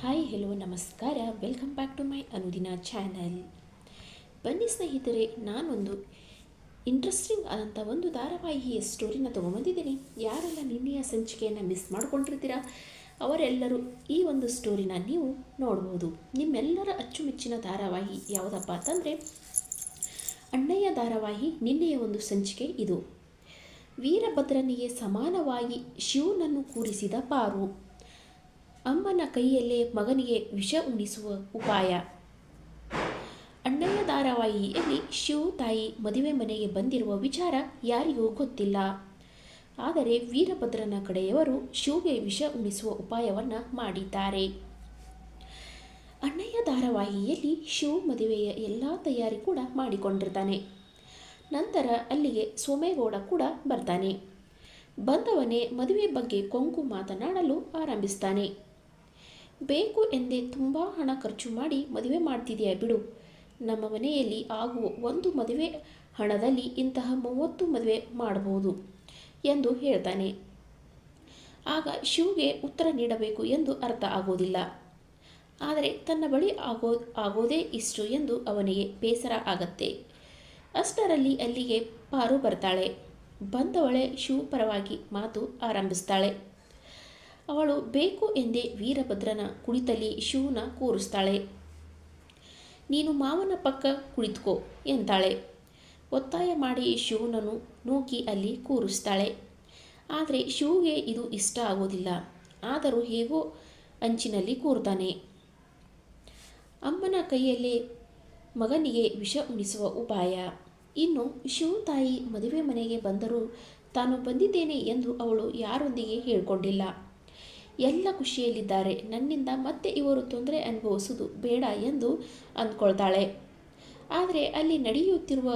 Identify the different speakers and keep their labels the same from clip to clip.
Speaker 1: Hi, hello, ನಮಸ್ಕಾರ. Welcome back to my Anudina channel ಬನ್ನಿ ಸ್ನೇಹಿತರೆ, ನಾನೊಂದು ಇಂಟ್ರೆಸ್ಟಿಂಗ್ ಆದಂಥ ಒಂದು ಧಾರಾವಾಹಿಯ ಸ್ಟೋರಿನ ತೊಗೊಂಬಂದಿದ್ದೀನಿ. ಯಾರೆಲ್ಲ ನಿನ್ನೆಯ ಸಂಚಿಕೆಯನ್ನು ಮಿಸ್ ಮಾಡ್ಕೊಂಡಿರ್ತೀರಾ, ಅವರೆಲ್ಲರೂ ಈ ಒಂದು ಸ್ಟೋರಿನ ನೀವು ನೋಡ್ಬೋದು. ನಿಮ್ಮೆಲ್ಲರ ಅಚ್ಚುಮೆಚ್ಚಿನ ಧಾರಾವಾಹಿ ಯಾವುದಪ್ಪ ಅಂತಂದರೆ, ಅಣ್ಣಯ್ಯ ಧಾರಾವಾಹಿ ನಿನ್ನೆಯ ಒಂದು ಸಂಚಿಕೆ ಇದು. ವೀರಭದ್ರನಿಗೆ ಸಮಾನವಾಗಿ ಶಿವನನ್ನು ಕೂರಿಸಿದ ಪಾರು. ಅಮ್ಮನ ಕೈಯಲ್ಲೇ ಮಗನಿಗೆ ವಿಷ ಉಣಿಸುವ ಉಪಾಯ. ಅಣ್ಣಯ್ಯ ಧಾರಾವಾಹಿಯಲ್ಲಿ ಶಿವ ತಾಯಿ ಮದುವೆ ಮನೆಗೆ ಬಂದಿರುವ ವಿಚಾರ ಯಾರಿಗೂ ಗೊತ್ತಿಲ್ಲ. ಆದರೆ ವೀರಭದ್ರನ ಕಡೆಯವರು ಶಿವಗೆ ವಿಷ ಉಣಿಸುವ ಉಪಾಯವನ್ನು ಮಾಡಿದ್ದಾರೆ. ಅಣ್ಣಯ್ಯ ಧಾರಾವಾಹಿಯಲ್ಲಿ ಶಿವ ಮದುವೆಯ ಎಲ್ಲ ತಯಾರಿ ಕೂಡ ಮಾಡಿಕೊಂಡಿರ್ತಾನೆ. ನಂತರ ಅಲ್ಲಿಗೆ ಸೋಮೇಗೌಡ ಕೂಡ ಬರ್ತಾನೆ. ಬಂದವನೇ ಮದುವೆ ಬಗ್ಗೆ ಕೊಂಕು ಮಾತನಾಡಲು ಆರಂಭಿಸ್ತಾನೆ. ಬೇಕು ಎಂದೇ ತುಂಬ ಹಣ ಖರ್ಚು ಮಾಡಿ ಮದುವೆ ಮಾಡ್ತಿದೆಯಾ ಬಿಡು. ನಮ್ಮ ಮನೆಯಲ್ಲಿ ಆಗುವ ಒಂದು ಮದುವೆ ಹಣದಲ್ಲಿ ಇಂತಹ ಮೂವತ್ತು ಮದುವೆ ಮಾಡಬಹುದು ಎಂದು ಹೇಳ್ತಾನೆ. ಆಗ ಶಿವಗೆ ಉತ್ತರ ನೀಡಬೇಕು ಎಂದು ಅರ್ಥ ಆಗೋದಿಲ್ಲ. ಆದರೆ ತನ್ನ ಬಳಿ ಆಗೋ, ಆಗೋದೇ ಇಷ್ಟು ಎಂದು ಅವನಿಗೆ ಬೇಸರ ಆಗತ್ತೆ. ಅಷ್ಟರಲ್ಲಿ ಅಲ್ಲಿಗೆ ಪಾರು ಬರ್ತಾಳೆ. ಬಂದವಳೆ ಶಿವ ಪರವಾಗಿ ಮಾತು ಆರಂಭಿಸ್ತಾಳೆ. ಅವಳು ಬೇಕು ಎಂದೇ ವೀರಭದ್ರನ ಕುಳಿತಲ್ಲಿ ಶಿವನ ಕೂರಿಸ್ತಾಳೆ. ನೀನು ಮಾವನ ಪಕ್ಕ ಕುಳಿತುಕೋ ಎಂತಾಳೆ. ಒತ್ತಾಯ ಮಾಡಿ ಶಿವನನ್ನು ನೂಕಿ ಅಲ್ಲಿ ಕೂರಿಸ್ತಾಳೆ. ಆದರೆ ಶಿವಗೆ ಇದು ಇಷ್ಟ ಆಗೋದಿಲ್ಲ. ಆದರೂ ಹೇಗೋ ಅಂಚಿನಲ್ಲಿ ಕೂರ್ತಾನೆ ಅಮ್ಮನ ಕೈಯಲ್ಲೇ ಮಗನಿಗೆ ವಿಷ ಉಣಿಸುವ ಉಪಾಯ. ಇನ್ನು ಶಿವ ತಾಯಿ ಮದುವೆ ಮನೆಗೆ ಬಂದರೂ ತಾನು ಬಂದಿದ್ದೇನೆ ಎಂದು ಅವಳು ಯಾರೊಂದಿಗೆ ಹೇಳಿಕೊಂಡಿಲ್ಲ. ಎಲ್ಲ ಖುಷಿಯಲ್ಲಿದ್ದಾರೆ. ನನ್ನಿಂದ ಮತ್ತೆ ಇವರು ತೊಂದರೆ ಅನುಭವಿಸುವುದು ಬೇಡ ಎಂದು ಅಂದ್ಕೊಳ್ತಾಳೆ. ಆದರೆ ಅಲ್ಲಿ ನಡೆಯುತ್ತಿರುವ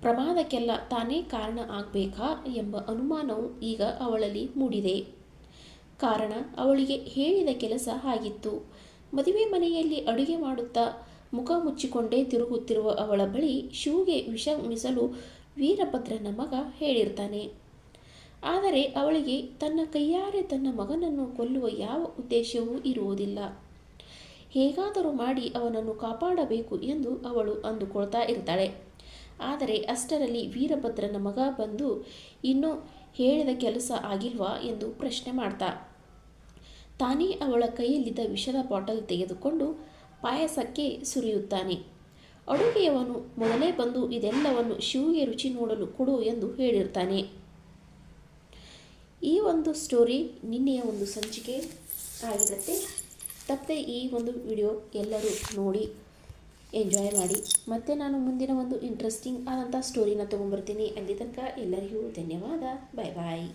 Speaker 1: ಪ್ರಮಾದಕ್ಕೆಲ್ಲ ತಾನೇ ಕಾರಣ ಆಗಬೇಕಾ ಎಂಬ ಅನುಮಾನವು ಈಗ ಅವಳಲ್ಲಿ ಮೂಡಿದೆ. ಕಾರಣ ಅವಳಿಗೆ ಹೇಳಿದ ಕೆಲಸ ಆಗಿತ್ತು. ಮದುವೆ ಮನೆಯಲ್ಲಿ ಅಡುಗೆ ಮಾಡುತ್ತಾ ಮುಖ ಮುಚ್ಚಿಕೊಂಡೇ ತಿರುಗುತ್ತಿರುವ ಅವಳ ಬಳಿ ಶೂಗೆ ವಿಷ ಉಣಿಸಲು ವೀರಭದ್ರನ ಮಗ ಹೇಳಿರ್ತಾನೆ. ಆದರೆ ಅವಳಿಗೆ ತನ್ನ ಕೈಯಾರೆ ತನ್ನ ಮಗನನ್ನು ಕೊಲ್ಲುವ ಯಾವ ಉದ್ದೇಶವೂ ಇರುವುದಿಲ್ಲ. ಹೇಗಾದರೂ ಮಾಡಿ ಅವನನ್ನು ಕಾಪಾಡಬೇಕು ಎಂದು ಅವಳು ಅಂದುಕೊಳ್ತಾ ಇರ್ತಾಳೆ. ಆದರೆ ಅಷ್ಟರಲ್ಲಿ ವೀರಭದ್ರನ ಮಗ ಬಂದು, ಇನ್ನೂ ಹೇಳಿದ ಕೆಲಸ ಆಗಿಲ್ವಾ? ಎಂದು ಪ್ರಶ್ನೆ ಮಾಡ್ತಾ. ತಾನೇ ಅವಳ ಕೈಯಲ್ಲಿದ್ದ ವಿಷದ ಬಾಟಲ್ ತೆಗೆದುಕೊಂಡು ಪಾಯಸಕ್ಕೆ ಸುರಿಯುತ್ತಾನೆ. ಅಡುಗೆಯವನು ಮೊದಲೇ ಬಂದು ಇದೆಲ್ಲವನ್ನು ಶಿವಿಗೆ ರುಚಿ ನೋಡಲು ಕೊಡು ಎಂದು ಹೇಳಿರ್ತಾನೆ. ಈ ಒಂದು ಸ್ಟೋರಿ ನಿನ್ನೆಯ ಒಂದು ಸಂಚಿಕೆ ಆಗಿರುತ್ತೆ. ತಪ್ಪದೆ ಈ ಒಂದು ವಿಡಿಯೋ ಎಲ್ಲರೂ ನೋಡಿ ಎಂಜಾಯ್ ಮಾಡಿ. ಮತ್ತೆ ನಾನು ಮುಂದಿನ ಒಂದು ಇಂಟ್ರೆಸ್ಟಿಂಗ್ ಆದಂಥ ಸ್ಟೋರಿನ ತೊಗೊಂಬರ್ತೀನಿ ಅಲ್ಲಿ ತನಕ ಎಲ್ಲರಿಗೂ ಧನ್ಯವಾದ. ಬಾಯ್ ಬಾಯ್